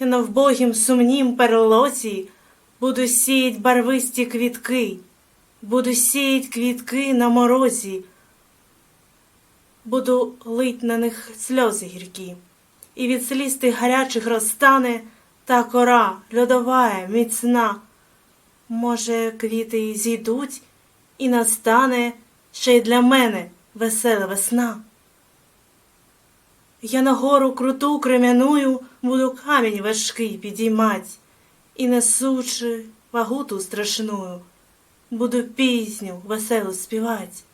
Я на вбогім сумнім перелоці буду сіять барвисті квітки, буду сіять квітки на морозі, буду лить на них сльози гіркі, і від сліз тих гарячих розтане та кора льодова, міцна. Може, квіти зійдуть, і настане ще й для мене весела весна. Я на гору круту крем'яною буду камінь важкий підіймать, і несучи вагу ту страшную, буду пісню веселу співать.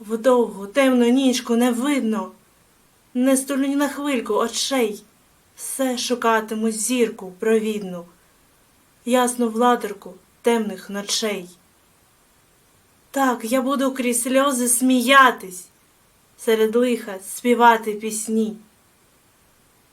В довгу темну нічку не видно, не стулю ні на хвильку очей, все шукатиму зірку провідну, ясну владарку темних ночей. Так, я буду крізь сльози сміятись, серед лиха співати пісні,